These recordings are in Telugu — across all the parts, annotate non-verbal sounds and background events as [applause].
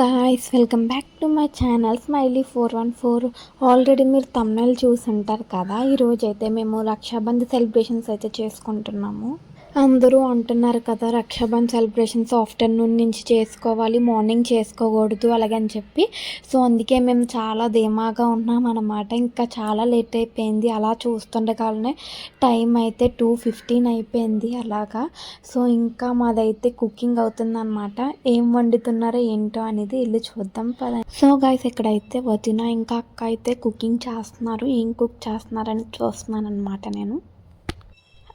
Guys welcome back to my channel smiley four one four already మీరు తమిళ చూసి ఉంటారు కదా? ఈరోజు అయితే మేము రక్షాబంధ్ సెలబ్రేషన్స్ అయితే చేసుకుంటున్నాము. అందరూ అంటున్నారు కదా రక్షాబంధ్ సెలబ్రేషన్స్ ఆఫ్టర్నూన్ నుంచి చేసుకోవాలి మార్నింగ్ చేసుకోకూడదు అలాగని చెప్పి. సో అందుకే మేము చాలా ధీమాగా ఉన్నాం అన్నమాట. ఇంకా చాలా లేట్ అయిపోయింది. అలా చూస్తుండగానే టైం అయితే టూ ఫిఫ్టీన్ అయిపోయింది అలాగా. సో ఇంకా మాదైతే కుకింగ్ అవుతుందన్నమాట. ఏం వండుతున్నారో ఏంటో అనేది వెళ్ళి చూద్దాం పద. సో గైస్ ఇక్కడైతే వదిన ఇంకా అక్క అయితే కుకింగ్ చేస్తున్నారు. ఏం కుక్ చేస్తున్నారని చూస్తున్నాను అనమాట నేను.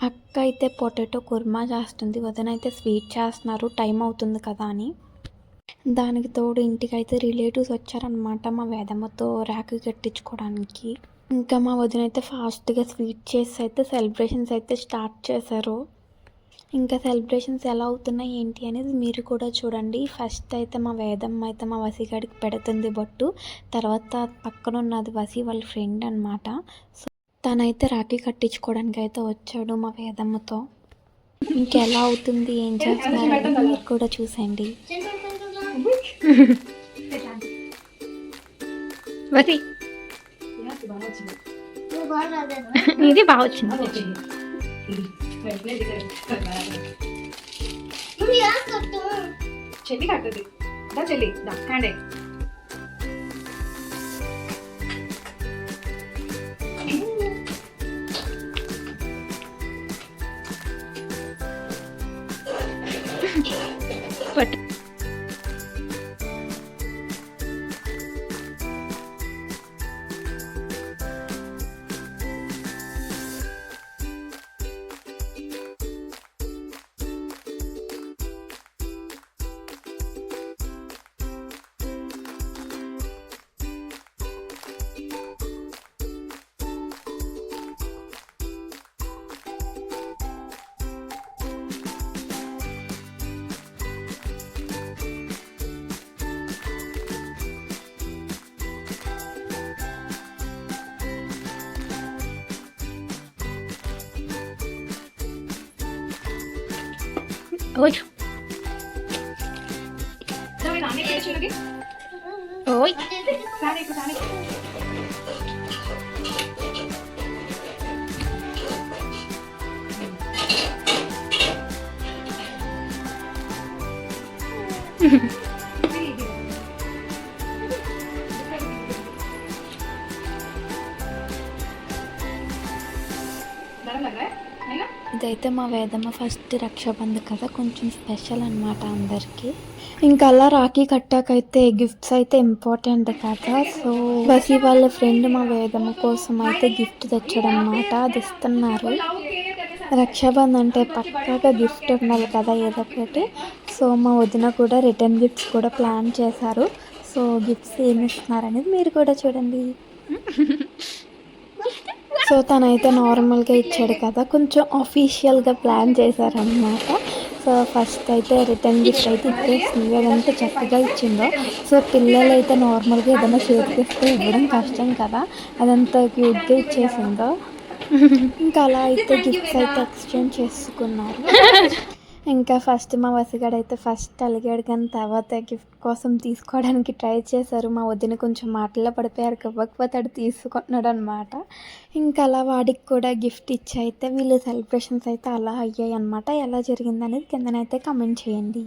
అక్క అయితే పొటాటో కుర్మా చేస్తుంది. వదిన అయితే స్వీట్ చేస్తున్నారు. టైం అవుతుంది కదా అని. దానికి తోడు ఇంటికైతే రిలేటివ్స్ వచ్చారనమాట మా వేదమ్మతో ర్యాక్ కట్టించుకోవడానికి. ఇంకా మా వదిన అయితే ఫాస్ట్గా స్వీట్ చేసి అయితే సెలబ్రేషన్స్ అయితే స్టార్ట్ చేశారు. ఇంకా సెలబ్రేషన్స్ ఎలా అవుతున్నాయి ఏంటి అనేది మీరు కూడా చూడండి. ఫస్ట్ అయితే మా వేదమ్మ అయితే మా వసిగాడికి పెడుతుంది బొట్టు. తర్వాత పక్కన ఉన్నది వసి వాళ్ళ ఫ్రెండ్ అనమాట సో తనైతే రాఖీ కట్టించుకోవడానికి అయితే వచ్చాడు మా వేదమ్మతో. ఇంకెలా అవుతుంది ఏం చేస్తున్నారు మీరు కూడా చూసండి ఇది బాగా వచ్చింది. చెల్లి కట్టది. చెల్లి దా hand but Oi. Oi. Mm-hmm. [laughs] ఇదైతే మా వేదమ్మ ఫస్ట్ రక్షాబంధ్ కదా కొంచెం స్పెషల్ అనమాట అందరికీ. ఇంకా అలా రాఖీ కట్టాకైతే గిఫ్ట్స్ అయితే ఇంపార్టెంట్ కదా. సో బసి వాళ్ళ ఫ్రెండ్ మా వేదమ్మ కోసం అయితే గిఫ్ట్ తెచ్చడం అనమాట అది ఇస్తున్నారు. రక్షాబంధ్ అంటే పక్కాగా గిఫ్ట్ ఉండాలి కదా ఏదో ఒకటి. సో మా వదిన కూడా రిటర్న్ గిఫ్ట్స్ కూడా ప్లాన్ చేశారు. సో గిఫ్ట్స్ ఏమి ఇస్తున్నారు అనేది మీరు కూడా చూడండి. [laughs] సో తనైతే నార్మల్గా ఇచ్చాడు కదా కొంచెం అఫీషియల్గా ప్లాన్ చేశారనమాట సో ఫస్ట్ అయితే రిటర్న్ గిఫ్ట్ అయితే ఇచ్చేసింది. అదంతా చక్కగా ఇచ్చిందో. సో పిల్లలు అయితే నార్మల్గా ఏదైనా చేతికిస్తే ఇవ్వడం కష్టం కదా అదంతా క్యూట్గా ఇచ్చేసిందో. ఇంకా అలా అయితే గిఫ్ట్స్ అయితే ఎక్స్చేంజ్ చేసుకున్నారు. [laughs] ఇంకా ఫస్ట్ మా వసిగాడైతే అయితే ఫస్ట్ అలిగాడు కానీ తర్వాత గిఫ్ట్ కోసం తీసుకోవడానికి ట్రై చేశారు. మా వదిన కొంచెం మాటల్లో పడిపోయారు. ఇవ్వకపోతే అడు తీసుకుంటున్నాడు అనమాట ఇంకా అలా వాడికి కూడా గిఫ్ట్ ఇచ్చి అయితే వీళ్ళు సెలబ్రేషన్స్ అయితే అలా అయ్యాయి అనమాట ఎలా జరిగింది అనేది కిందనైతే కమెంట్ చేయండి.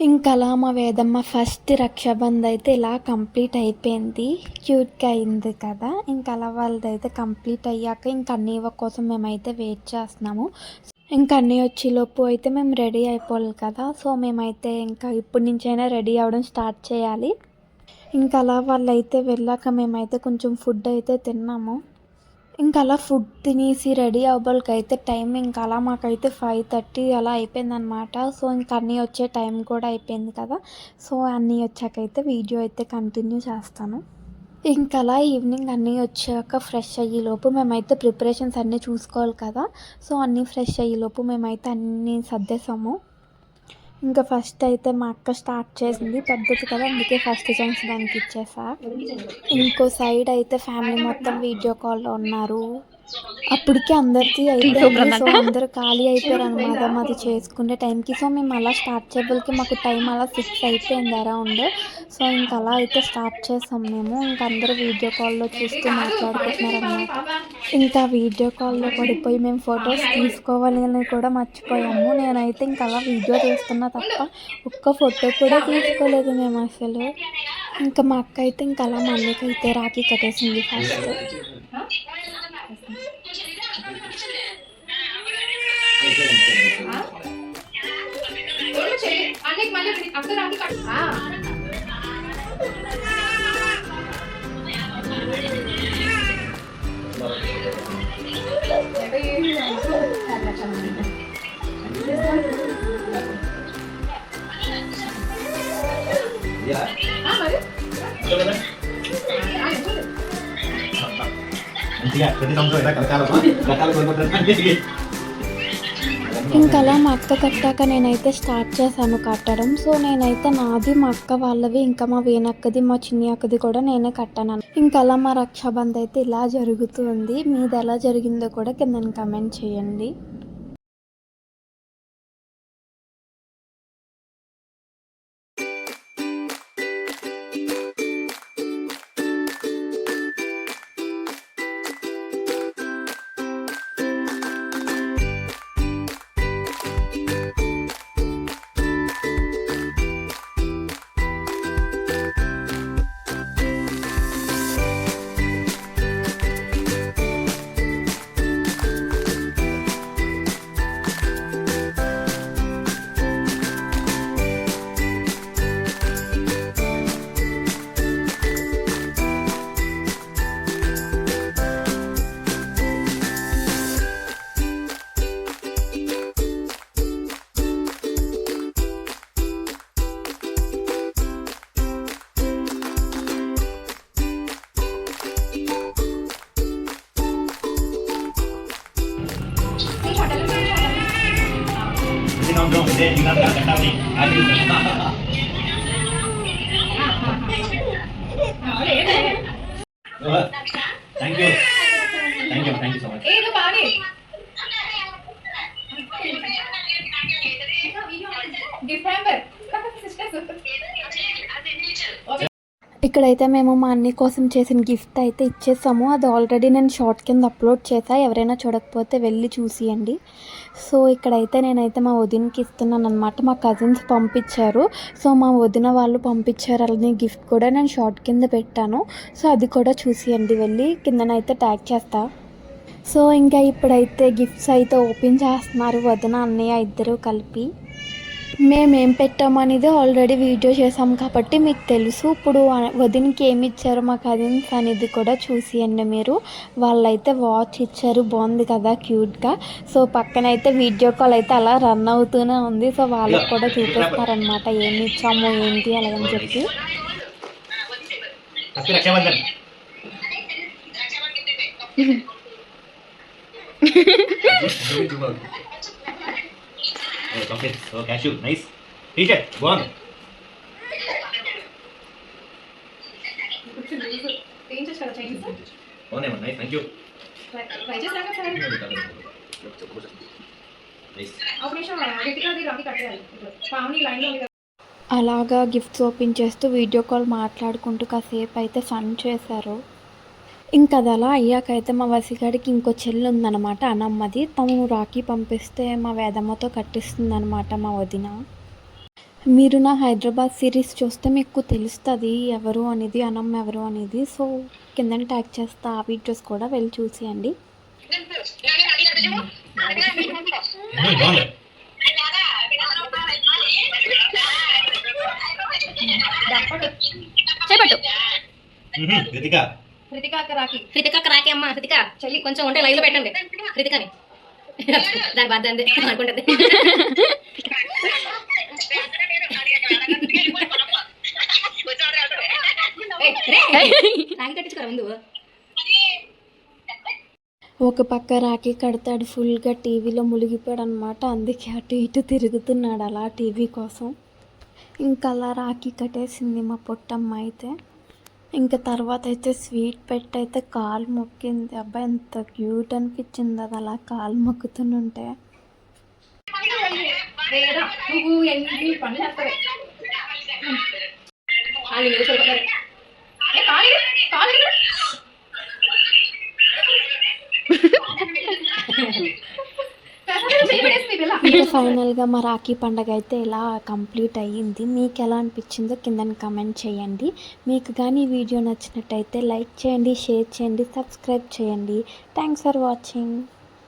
అలా మా వేదమ్మ ఫస్ట్ రక్షాబంధ్ అయితే ఇలా కంప్లీట్ అయిపోయింది. క్యూట్గా అయింది కదా. ఇంకా అలా వాళ్ళది అయితే కంప్లీట్ అయ్యాక ఇంకా అన్నీ కోసం మేమైతే వెయిట్ చేస్తున్నాము. ఇంకా అన్నీ వచ్చేలోపు అయితే మేము రెడీ అయిపోవాలి కదా. సో మేమైతే ఇంకా ఇప్పటి నుంచైనా రెడీ అవ్వడం స్టార్ట్ చేయాలి. ఇంకా అలా వాళ్ళైతే వెళ్ళాక మేమైతే కొంచెం ఫుడ్ అయితే తిన్నాము. ఇంకా అలా ఫుడ్ తినేసి రెడీ అవ్వడానికి టైం ఇంకా అలా మాకైతే ఫైవ్ థర్టీ అలా అయిపోయిందనమాట సో ఇంకా అన్నీ వచ్చే టైం కూడా అయిపోయింది కదా. సో అన్నీ వచ్చాకైతే వీడియో అయితే కంటిన్యూ చేస్తాను. ఇంకా అలా ఈవినింగ్ అన్నీ వచ్చాక ఫ్రెష్ అయ్యేలోపు మేమైతే ప్రిపరేషన్స్ అన్నీ చూసుకోవాలి కదా. సో అన్నీ ఫ్రెష్ అయ్యేలోపు మేమైతే అన్నీ సర్దేశాము ఇంకా ఫస్ట్ అయితే మా అక్క స్టార్ట్ చేసింది పద్ధతి కదా అందుకే ఫస్ట్ ఛాన్స్ దానికి ఇచ్చేసా. ఇంకో సైడ్ అయితే ఫ్యామిలీ మొత్తం వీడియో కాల్లో ఉన్నారు. అప్పటికి అందరికీ అయిపోయింది. సో అందరు ఖాళీ అయిపోయారు అనమాట మాది చేసుకునే టైంకి. సో మేము అలా స్టార్ట్ చేయబోలికి మాకు టైం అలా సిక్స్ అయిపోయింది అరౌండ్. సో ఇంకా అలా అయితే స్టార్ట్ చేసాం మేము. ఇంకా అందరూ వీడియో కాల్లో చూస్తూ మాట్లాడుకుంటున్నారు అనమాట ఇంకా వీడియో కాల్లో పడిపోయి మేము ఫొటోస్ తీసుకోవాలని కూడా మర్చిపోయాము. నేనైతే ఇంకా అలా వీడియో తీస్తున్నా తప్ప ఒక్క ఫోటో కూడా తీసుకోలేదు మేము అసలు. ఇంకా మా అక్క అయితే ఇంకా అలా మా అయితే రాఖీ కట్టేసింది ఫస్ట్ అన్నకి మళ్ళీ అక్క రాకి కట్ ఆ. ఆ, మరి ఆ, ఎందుకు? మంచిగా ప్రతి సంవత్సరం ఇలా కలకాలమా రకాలు కొనుక్కుంటారు ఇంకా అలా మా అక్క కట్టాక నేనైతే స్టార్ట్ చేశాను కట్టడం. సో నేనైతే నాది మా అక్క వాళ్ళవి ఇంకా మా వేనక్కది మా చిన్ని అక్కది కూడా నేనే కట్టాను. ఇంకా అలా మా రక్షాబంధ్ అయితే ఇలా జరుగుతుంది. మీది ఎలా జరిగిందో కూడా కింద కమెంట్ చేయండి. ప్రతి సంవత్సరం ఇదే ఇలా కట్టాలి ఆ, ఆ, ఆ. ఆ, లేదు. Thank you thank you thank you so much ఏదో ఇక్కడైతే మేము మా అన్ని కోసం చేసిన గిఫ్ట్ అయితే ఇచ్చేసాము. అది ఆల్రెడీ నేను షార్ట్ కింద అప్లోడ్ చేసా. ఎవరైనా చూడకపోతే వెళ్ళి చూసియండి. సో ఇక్కడైతే నేనైతే మా వదినకి ఇస్తున్నాను అనమాట మా కజిన్స్ పంపించారు. సో మా వదిన వాళ్ళు పంపించారు. అలానే గిఫ్ట్ కూడా నేను షార్ట్ కింద పెట్టాను. సో అది కూడా చూసియండి వెళ్ళి. కిందనైతే ట్యాగ్ చేస్తా. సో ఇంకా ఇప్పుడైతే గిఫ్ట్స్ అయితే ఓపెన్ చేస్తున్నారు. వదిన అన్నయ్య ఇద్దరు కలిపి. మేమేం పెట్టామనేది ఆల్రెడీ వీడియో చేసాం కాబట్టి మీకు తెలుసు. ఇప్పుడు వదినకి ఏమి ఇచ్చారో మా కజిన్స్ అనేది కూడా చూసియండి మీరు. వాళ్ళైతే వాచ్ ఇచ్చారు. బాగుంది కదా క్యూట్గా సో పక్కన అయితే వీడియో కాల్ అయితే అలా రన్ అవుతూనే ఉంది. సో వాళ్ళకి కూడా చూపిస్తారనమాట ఏమి ఇచ్చాము ఏంటి అలాగని చెప్పి. Rakshabandhan. [laughs] Chocolate oh cashew nice teacher బాగుంది చేయించచ్చు నైస్ థ్యాంక్ యూ అలాగా గిఫ్ట్స్ ఓపెన్ చేస్తూ వీడియో కాల్ మాట్లాడుకుంటూ కాసేపు అయితే ఫన్ చేశారు. ఇంకా అది అలా అయ్యాకైతే మా వసిగాడికి ఇంకో చెల్లి ఉందన్నమాట అనమ్మది తను రాఖీ పంపిస్తే మా వేదమ్మతో కట్టిస్తుంది అనమాట మా వదిన. మీరు నా హైదరాబాద్ సిరీస్ చూస్తే మీకు తెలుస్తుంది ఎవరు అనేది అనమ్మ ఎవరు అనేది. సో కింద ట్యాగ్ చేస్తా ఆ వీడియోస్ కూడా వెళ్ళి చూసేయండి. చేపట్టు అక్క రాకి. హృతిక రాకి అమ్మ హృతిక చెల్లి కొంచెం ఉంటే లైవ్లో పెట్టండి. హృతికని. దాని బాధ అంది అనుకుంటుంది. రాగి కట్టించుకోరా ముందు? ఒక పక్క రాఖీ కడతాడు ఫుల్గా టీవీలో మునిగిపోయాడు అనమాట అందుకే అటు ఇటు తిరుగుతున్నాడు అలా టీవీ కోసం. ఇంకా అలా రాఖీ కట్టేసింది మా పొట్టమ్మ అయితే. ఇంకా తర్వాత అయితే స్వీట్ పెట్టి అయితే కాలు మొక్కింది. అబ్బాయి ఎంత క్యూట్ అనిపించింది అది. అలా కాలు మొక్కుతుంటే నువ్వు ఎన్ని పనులు చేస్తావే వాళ్ళు మీరు చూడతారు ఏ కాలేదు కాలేదు చెయ్యి ఇంకా [laughs] ఫైనల్గా మా రాఖీ పండగ అయితే ఇలా కంప్లీట్ అయ్యింది మీకు ఎలా అనిపించిందో కింద కమెంట్ చేయండి. మీకు కానీ వీడియో నచ్చినట్టయితే లైక్ చేయండి షేర్ చేయండి సబ్స్క్రైబ్ చేయండి. Thanks for watching.